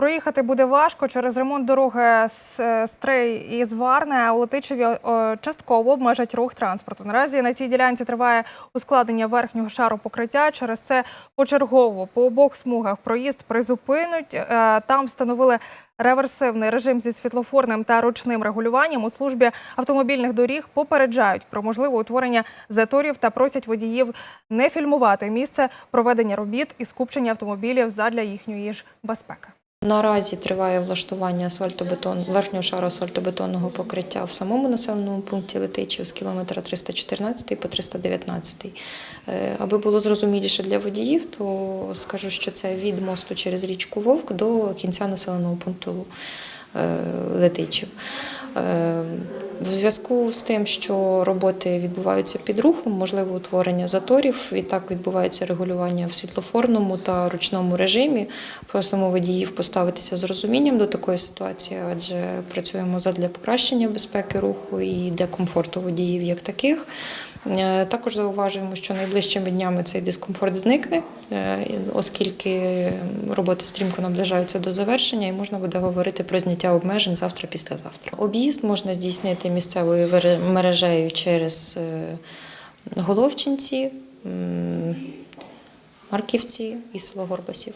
Проїхати буде важко через ремонт дороги з Стрий і Зварне. У Летичеві частково обмежать рух транспорту. Наразі на цій ділянці триває ускладнення верхнього шару покриття. Через це почергово по обох смугах проїзд призупинуть. Е, Там встановили реверсивний режим зі світлофорним та ручним регулюванням. У службі автомобільних доріг попереджають про можливе утворення заторів та просять водіїв не фільмувати місце проведення робіт і скупчення автомобілів задля їхньої ж безпеки. Наразі триває влаштування асфальтобетон, верхнього шару асфальтобетонного покриття в самому населеному пункті Летичів з кілометра 314 по 319. Е, Аби було зрозуміліше для водіїв, то скажу, що це від мосту через річку Вовк до кінця населеного пункту е, Летичів. Е, В зв'язку з тим, що роботи відбуваються під рухом, можливо утворення заторів. Відтак відбувається регулювання в світлофорному та ручному режимі. Просимо водіїв поставитися з розумінням до такої ситуації, адже працюємо задля покращення безпеки руху і для комфорту водіїв як таких. Е, Також зауважуємо, що найближчими днями цей дискомфорт зникне, е, оскільки роботи стрімко наближаються до завершення, і можна буде говорити про зняття обмежень завтра, післязавтра. Об'їзд можна здійснити місцевою мережею через е, Головчинці, Марківці і село Горбасів.